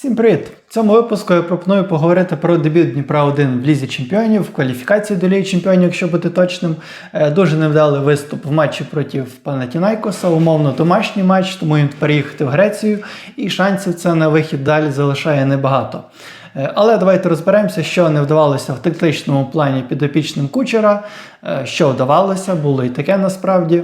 Всім привіт! В цьому випуску я пропоную поговорити про дебют Дніпра 1 в Лізі Чемпіонів, в кваліфікації до Ліги Чемпіонів, якщо бути точним. Е, Дуже невдалий виступ в матчі проти Панатінайкоса, умовно домашній матч, тому їм переїхати в Грецію, і шансів це на вихід далі залишає небагато. Е, Але давайте розберемося, що не вдавалося в тактичному плані підопічним кучера, е, що вдавалося, було і таке насправді.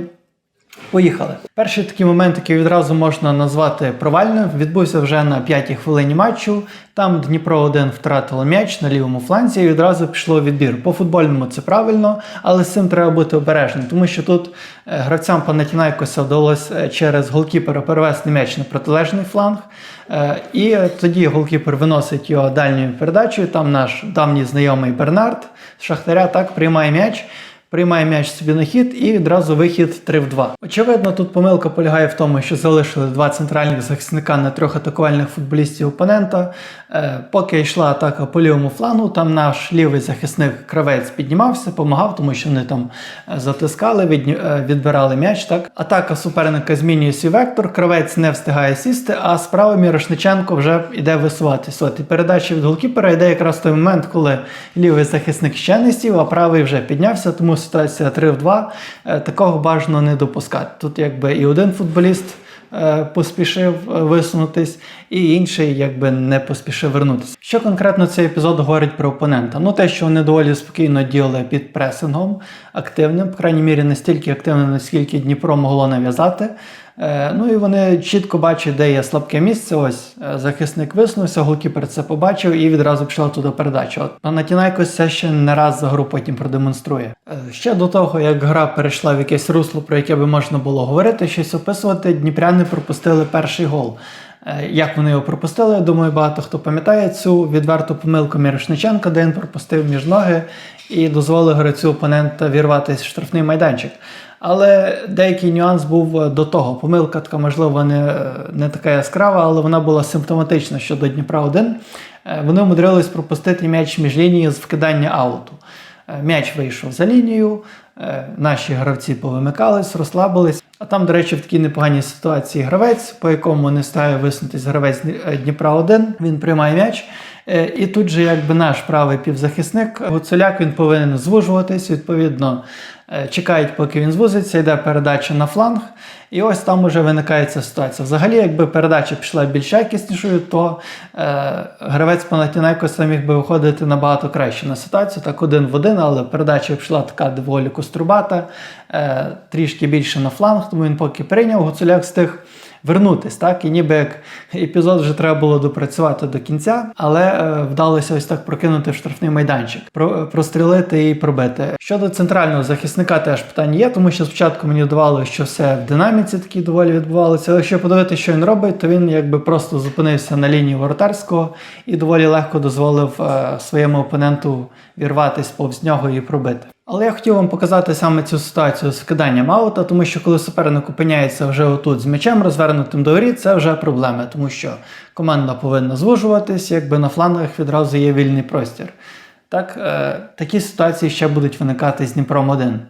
Поїхали. Перший такий момент, який відразу можна назвати провальним, відбувся вже на п'ятій хвилині матчу. Там Дніпро 1 втратило м'яч на лівому фланзі і відразу пішло відбір. По футбольному це правильно, але з цим треба бути обережним, тому що тут е, гравцям Панатінайкоса вдалося е, через голкіпера перевести м'яч на протилежний фланг. Е, І тоді голкіпер виносить його дальньою передачею. Там наш давній знайомий Бернард з Шахтаря так приймає м'яч. Приймає м'яч собі на хід і відразу вихід 3 в 2. Очевидно, тут помилка полягає в тому, що залишили два центральних захисника на трьох атакувальних футболістів опонента. Е, поки йшла атака по лівому флангу, там наш лівий захисник кравець піднімався, допомагав, тому що вони там е, затискали, від, е, відбирали м'яч. Так, атака суперника змінює свій вектор. Кравець не встигає сісти, а справа Мірошниченко вже йде висуватись. От і передача від голкіпера йде якраз той момент, коли лівий захисник ще не сів, а правий вже піднявся. Тому ситуація 3 в 2. Е, Такого бажано не допускати. Тут якби і один футболіст е, поспішив е, висунутись, і інший якби не поспішив вернутися. Що конкретно цей епізод говорить про опонента? Ну те, що вони доволі спокійно діяли під пресингом активним, по крайній мірі настільки активним, наскільки Дніпро могло нав'язати. Е, Ну і вони чітко бачать, де є слабке місце. Ось е, захисник висунувся, голкіпер це побачив і відразу пішла туди передача. От Панатінайкос це ще не раз за гру потім продемонструє. Е, Ще до того, як гра перейшла в якесь русло, про яке би можна було говорити, щось описувати, дніпряни пропустили перший гол. Як вони його пропустили, я думаю, багато хто пам'ятає цю відверту помилку Мірошниченка, де він пропустив між ноги і дозволив гравцю опонента вірватися в штрафний майданчик. Але деякий нюанс був е, до того. Помилка така, можливо, не, не така яскрава, але вона була симптоматична щодо Дніпра 1. Е, Вони умудрились пропустити м'яч між лінією з вкидання ауту. Е, М'яч вийшов за лінію, е, наші гравці повимикались, розслабились. А там, до речі, в такій непоганій ситуації гравець, по якому не стає висунутись гравець е, Дніпра 1, він приймає м'яч. Е, І тут же якби наш правий півзахисник Гуцуляк він повинен звужуватись. Відповідно, е, чекають, поки він звузиться, йде передача на фланг. І ось там уже виникає ця ситуація. Взагалі, якби передача пішла більш якіснішою, то е, гравець Панатінайкоса міг би виходити набагато краще на ситуацію, так один в один, але передача пішла така доволі кострубата, е, трішки більше на фланг, тому він поки прийняв, Гуцуляк встиг вернутись, так? І ніби як епізод вже треба було допрацювати до кінця, але е, вдалося ось так прокинути в штрафний майданчик, про, прострілити і пробити. Щодо центрального захисника, теж питання є, тому що спочатку мені здавалося, що все в динаміці такі доволі відбувалося. Але якщо подивитися, що він робить, то він якби просто зупинився на лінії воротарського і доволі легко дозволив е, своєму опоненту вірватись повз нього і пробити. Але я хотів вам показати саме цю ситуацію з вкиданням аута, тому що коли суперник опиняється вже отут з м'ячем, розвернутим до горі, це вже проблема, тому що команда повинна звужуватись, якби на флангах відразу є вільний простір. Так, е, такі ситуації ще будуть виникати з Дніпром 1.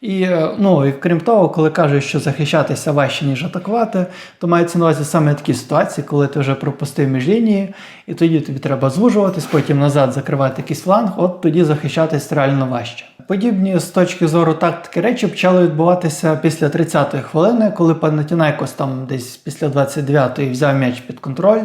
І, е, ну, і крім того, коли кажуть, що захищатися важче, ніж атакувати, то мається на увазі саме такі ситуації, коли ти вже пропустив між лінії, і тоді тобі треба звужуватись, потім назад закривати якийсь фланг, от тоді захищатись реально важче. Подібні з точки зору тактики речі почали відбуватися після 30-ї хвилини, коли Панатінайкос там десь після 29-ї взяв м'яч під контроль.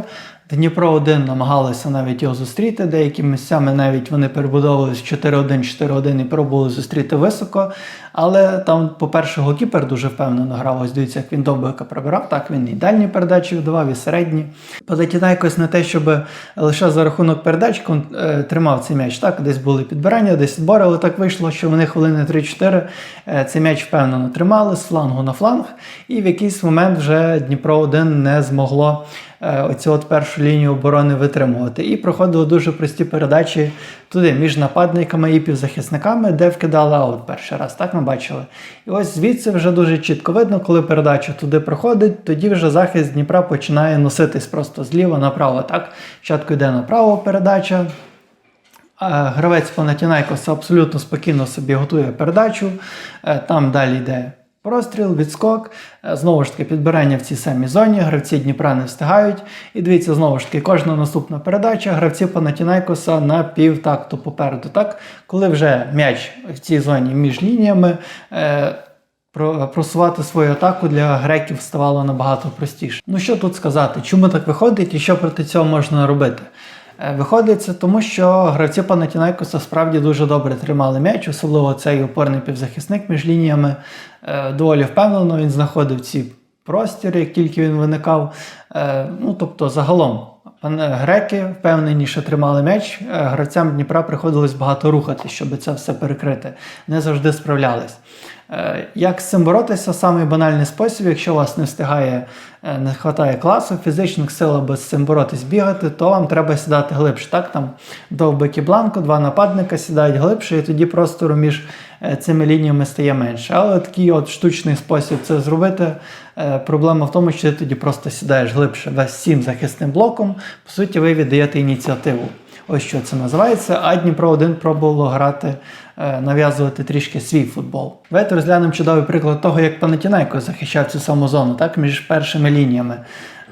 Дніпро 1 намагалися навіть його зустріти. Деякими місцями навіть вони перебудовувалися 4-1, 4-1 і пробували зустріти високо. Але там, по-перше, голкіпер дуже впевнено грав. Ось дивіться, як він довбика пробирав. Так він і дальні передачі віддавав, і середні. Панатінайкос не те, щоб лише за рахунок передач е, тримав цей м'яч. Так, десь були підбирання, десь відбори, але так вийшло, що вони хвилини 3-4 е, цей м'яч впевнено тримали з флангу на фланг. І в якийсь момент вже Дніпро 1 не змогло оцю от першу лінію оборони витримувати. І проходили дуже прості передачі туди, між нападниками і півзахисниками, де вкидали аут перший раз. Так ми бачили. І ось звідси вже дуже чітко видно, коли передача туди проходить, тоді вже захист Дніпра починає носитись просто зліва направо. Так, спочатку йде направо передача. Гравець Панатінайкоса абсолютно спокійно собі готує передачу. Е, Там далі йде Простріл, відскок, е, знову ж таки підбирання в цій самій зоні, гравці Дніпра не встигають. І дивіться, знову ж таки, кожна наступна передача, гравці Панатінайкоса на півтакту попереду. Так? Коли вже м'яч в цій зоні між лініями, е, про- просувати свою атаку для греків ставало набагато простіше. Ну що тут сказати, чому так виходить і що проти цього можна робити? Е, Виходить це тому, що гравці Панатінайкоса справді дуже добре тримали м'яч, особливо цей опорний півзахисник між лініями. Е, Доволі впевнено він знаходив ці простіри, як тільки він виникав. Е, Ну тобто, загалом, греки впевненіше тримали м'яч. Е, Гравцям Дніпра приходилось багато рухати, щоб це все перекрити. Не завжди справлялись. Е, Як з цим боротися? Самий банальний спосіб, якщо у вас не встигає, е, не вистачає класу, фізичних сил, аби з цим боротись бігати, то вам треба сідати глибше. Так, там довбики бланку, два нападника сідають глибше, і тоді простору між е, цими лініями стає менше. Але такий от штучний спосіб це зробити. Е, Проблема в тому, що ти тоді просто сідаєш глибше весь всім захисним блоком. По суті, ви віддаєте ініціативу. Ось що це називається. А Дніпро 1 пробувало грати, е, нав'язувати трішки свій футбол. Давайте розглянемо чудовий приклад того, як Панатінайко захищав цю саму зону, так, між першими лініями.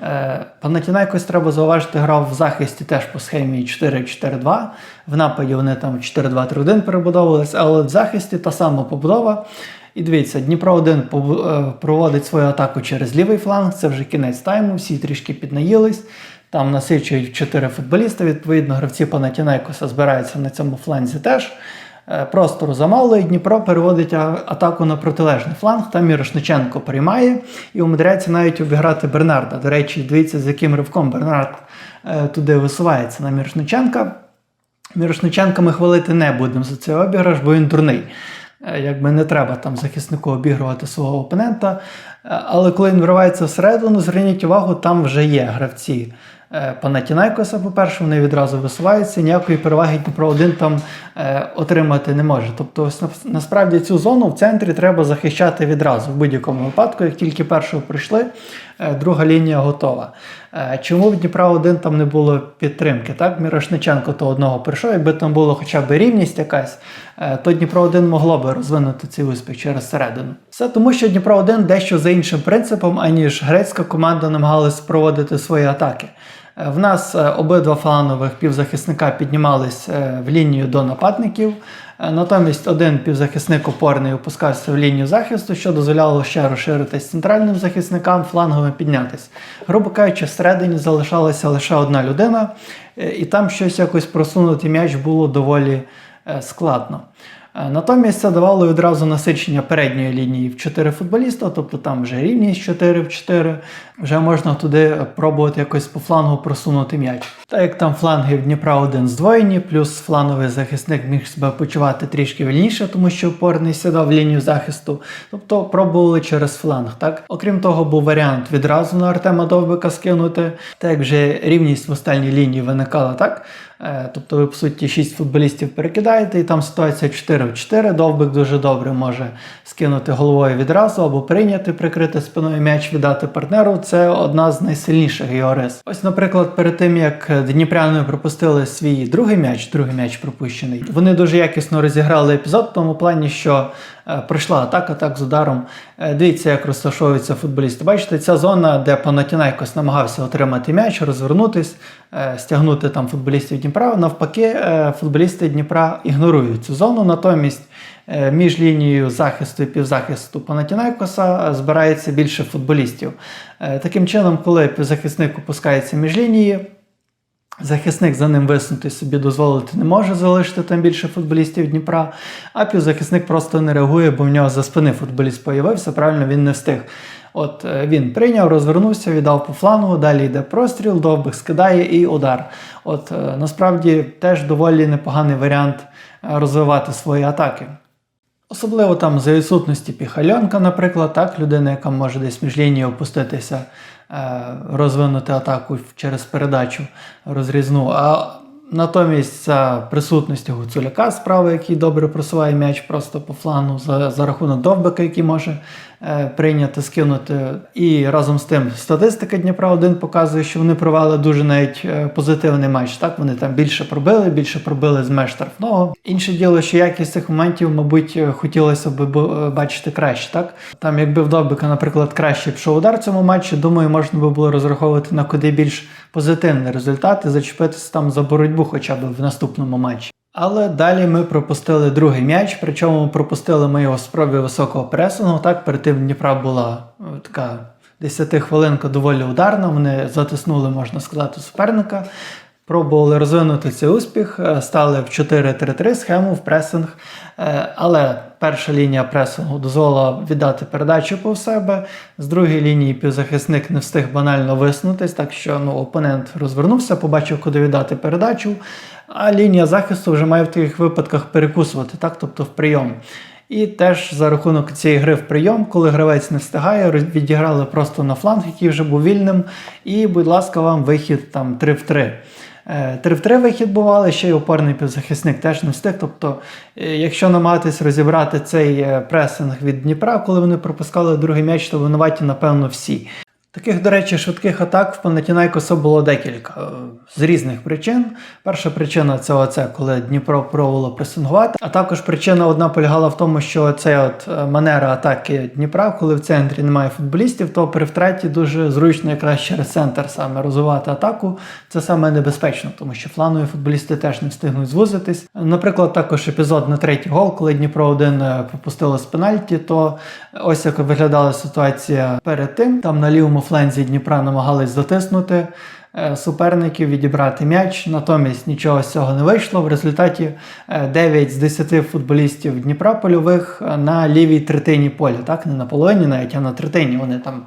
Е, Панатінайкос, треба зауважити, грав в захисті теж по схемі 4-4-2. В нападі вони там 4-2-3-1 перебудовувалися, але в захисті та сама побудова. І дивіться, Дніпро 1 проводить свою атаку через лівий фланг, це вже кінець тайму, всі трішки піднаїлись. Там насичують 4 футболіста, відповідно, гравці Панатінайкоса збираються на цьому фланзі теж. Е, Простору замало, Дніпро переводить атаку на протилежний фланг. Там Мірошниченко приймає і умудряється навіть обіграти Бернарда. До речі, дивіться, з яким ривком Бернард е, туди висувається на Мірошниченка. Мірошниченка ми хвалити не будемо за цей обіграш, бо він дурний. Е, Якби не треба там захиснику обігрувати свого опонента. Е, Але коли він вривається всередину, зверніть увагу, там вже є гравці. е, Панатінайкоса, по-перше, вони відразу висуваються, ніякої переваги Дніпро 1 там отримати не може. Тобто, ось насправді цю зону в центрі треба захищати відразу в будь-якому випадку. Як тільки першого прийшли, друга лінія готова. Е, Чому в Дніпра 1 там не було підтримки? Так, Мірошниченко то одного прийшов, якби там було хоча б рівність якась, е, то Дніпро 1 могло би розвинути цей успіх через середину. Все тому, що Дніпро 1 дещо за іншим принципом, аніж грецька команда намагалась проводити свої атаки. Е, В нас е, обидва фланових півзахисника піднімались е, в лінію до нападників. Натомість один півзахисник опорний опускався в лінію захисту, що дозволяло ще розширитись центральним захисникам, фланговим піднятись. Грубо кажучи, всередині залишалася лише одна людина, і там щось якось просунути м'яч було доволі складно. Е, Натомість це давало відразу насичення передньої лінії в 4 футболіста, тобто там вже рівність 4 в 4, вже можна туди пробувати якось по флангу просунути м'яч. Так як там фланги в Дніпра 1 здвоєні, плюс фланговий захисник міг себе почувати трішки вільніше, тому що опорний сідав в лінію захисту, тобто пробували через фланг. Так? Окрім того, був варіант відразу на Артема Довбика скинути, так як вже рівність в останній лінії виникала так. Е, Тобто ви, по суті, 6 футболістів перекидаєте, і там ситуація 4 в 4. Довбик дуже добре може скинути головою відразу або прийняти, прикрити спиною м'яч, віддати партнеру. Це одна з найсильніших його рис. Ось, наприклад, перед тим як Дніпряни пропустили свій другий м'яч, другий м'яч пропущений, вони дуже якісно розіграли епізод в тому плані, що пройшла атака так з ударом. Е, Дивіться, як розташовуються футболісти. Бачите, ця зона, де Панатінайкос намагався отримати м'яч, розвернутись, е, стягнути там футболістів Дніпра. Навпаки, е, футболісти Дніпра ігнорують цю зону. Натомість е, між лінією захисту і півзахисту Панатінайкоса е, збирається більше футболістів. Е, Таким чином, коли півзахисник опускається між лінії, Захисник за ним висунути собі дозволити не може залишити там більше футболістів Дніпра, а півзахисник просто не реагує, бо в нього за спини футболіст появився, правильно він не встиг. От е, він прийняв, розвернувся, віддав по флангу, далі йде простріл, довбик скидає і удар. От е, насправді теж доволі непоганий варіант е, розвивати свої атаки. Особливо там за відсутності піхальонка, наприклад, так, людина, яка може десь між лінією опуститися, розвинути атаку через передачу розрізну. А натомість за присутності Гуцуляка справа, який добре просуває м'яч просто по флану, за, за рахунок довбика, який може е, прийнято скинути. І разом з тим статистика Дніпра 1 показує, що вони провели дуже навіть е, позитивний матч. Так вони там більше пробили, більше пробили з меж штрафного. Інше діло, що якість цих моментів, мабуть, е, хотілося б бачити краще. Так там, якби в наприклад, краще пішов удар в цьому матчі, думаю, можна би було розраховувати на куди більш позитивний результат і зачепитися там за боротьбу, хоча б в наступному матчі. Але далі ми пропустили другий м'яч, причому пропустили ми його спробі високого пресингу. Так, перед тим Дніпра була е, така 10 хвилинка доволі ударна. Вони затиснули, можна сказати, суперника. Пробували розвинути цей успіх, е, стали в 4-3-3 схему в пресинг. Е, Але перша лінія пресингу дозволила віддати передачу по себе. З другої лінії півзахисник не встиг банально виснутись, так що ну, опонент розвернувся, побачив, куди віддати передачу. А лінія захисту вже має в таких випадках перекусувати, так, тобто в прийом. І теж за рахунок цієї гри в прийом, коли гравець не встигає, відіграли просто на фланг, який вже був вільним. І, будь ласка, вам вихід там 3 в 3. Е, 3 в 3 вихід бували, ще й опорний півзахисник теж не встиг. Тобто, е, якщо намагатись розібрати цей е, пресинг від Дніпра, коли вони пропускали другий м'яч, то винуваті, напевно, всі. Таких, до речі, швидких атак в Панатінайкоса було декілька е, з різних причин. Перша причина це оце, коли Дніпро пробувало пресингувати. А також причина одна полягала в тому, що це от е, манера атаки Дніпра, коли в центрі немає футболістів, то при втраті дуже зручно якраз через центр саме розвивати атаку. Це саме небезпечно, тому що фланові футболісти теж не встигнуть звузитись. Наприклад, також епізод на третій гол, коли Дніпро 1 пропустило з пенальті, то ось як виглядала ситуація перед тим. Там на лівому фланзі Дніпра намагались затиснути е, суперників, відібрати м'яч. Натомість нічого з цього не вийшло. В результаті е, 9 з 10 футболістів Дніпра польових е, на лівій третині поля, так не на половині навіть, а на третині. Вони там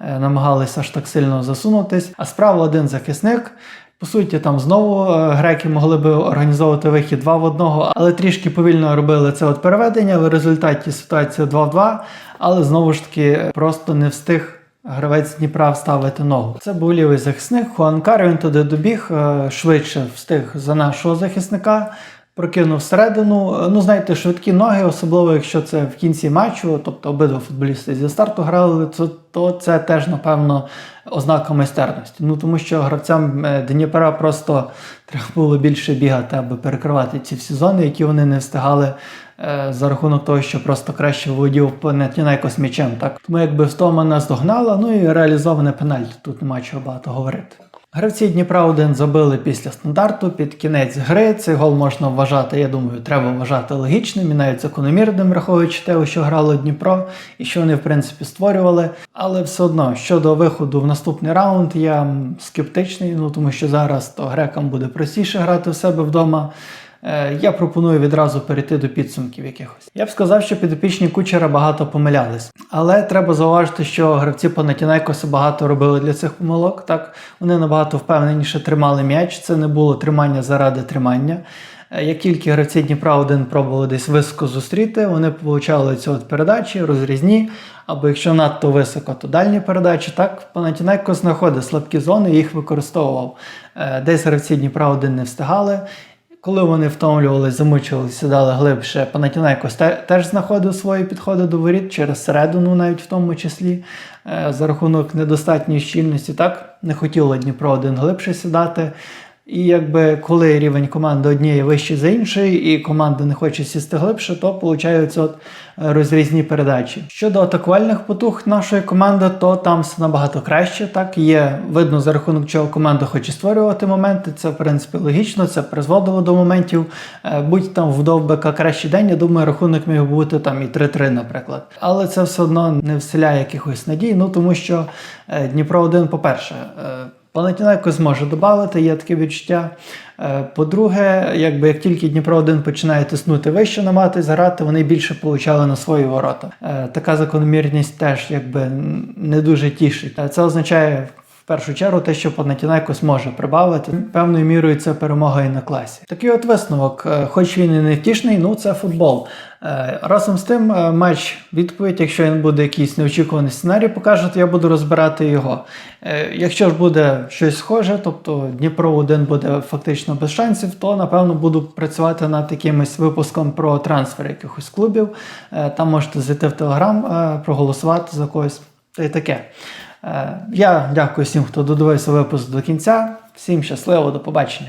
е, намагалися аж так сильно засунутись. А справа один захисник. По суті, там знову е, греки могли би організовувати вихід 2 в 1, але трішки повільно робили це от переведення. В результаті ситуація 2 в 2, але знову ж таки е, просто не встиг. Гравець Дніпра вставити ногу. Це був лівий захисник. Хуан Кар, він туди добіг, е, швидше встиг за нашого захисника, прокинув всередину. Е, Ну, знаєте, швидкі ноги, особливо якщо це в кінці матчу, тобто обидва футболісти зі старту грали, то, то це теж, напевно, ознака майстерності. Ну тому що гравцям е, Дніпра просто треба було більше бігати, аби перекривати ці всі зони, які вони не встигали за рахунок того, що просто краще володів Панатінайко з м'ячем. Так тому якби втома нас догнала, ну і реалізоване пенальті. Тут нема чого багато говорити. Гравці Дніпра 1 забили після стандарту під кінець гри. Цей гол можна вважати, я думаю, треба вважати логічним і навіть закономірним, враховуючи те, що грало Дніпро і що вони в принципі створювали. Але все одно щодо виходу в наступний раунд, я скептичний, ну тому що зараз то грекам буде простіше грати в себе вдома. Е, Я пропоную відразу перейти до підсумків якихось. Я б сказав, що підопічні кучера багато помилялись, але треба зауважити, що гравці Панатінайкоса багато робили для цих помилок. Так вони набагато впевненіше тримали м'яч. Це не було тримання заради тримання. Е, Як тільки гравці Дніпра 1 пробували десь високо зустріти, вони получали ці от передачі, розрізні, або якщо надто високо, то дальні передачі. Так, Панатінайкос знаходив слабкі зони і їх використовував. Е, Десь гравці Дніпра 1 не встигали. Коли вони втомлювалися, замучувалися, сідали глибше, Панатінайкос якось теж знаходив свої підходи до воріт через середину, навіть в тому числі, е, за рахунок недостатньої щільності. Так не хотіло Дніпро один глибше сідати. І якби коли рівень команди однієї вищий за іншої, і команда не хоче сісти глибше, то получаються от е, розрізні передачі. Щодо атакувальних потуг нашої команди, то там все набагато краще. Так є видно за рахунок чого команда хоче створювати моменти. Це в принципі логічно, це призводило до моментів. Е, Будь там в Довбека кращий день, я думаю, рахунок міг бути там і 3-3, наприклад. Але це все одно не вселяє якихось надій. Ну тому що е, Дніпро 1, по-перше. е, Панатінайко зможе додати, є таке відчуття. Е, По-друге, якби як тільки Дніпро 1 починає тиснути вище, на мати, грати, вони більше получали на свої ворота. Е, Така закономірність теж якби не дуже тішить. Е, Це означає. Першу чергу те, що Панатінайкос може прибавити. Певною мірою це перемога і на класі. Такий от висновок, Е, хоч він і не втішний, ну це футбол. Е, Разом з тим, е, матч відповідь, якщо він буде якийсь неочікуваний сценарій, покаже, то я буду розбирати його. Якщо ж буде щось схоже, тобто Дніпро 1 буде фактично без шансів, то напевно буду працювати над якимось випуском про трансфер якихось клубів. Там можете зайти в Телеграм, проголосувати за когось та й таке. Е, Я дякую всім, хто додивився випуск до кінця. Всім щасливо, до побачення.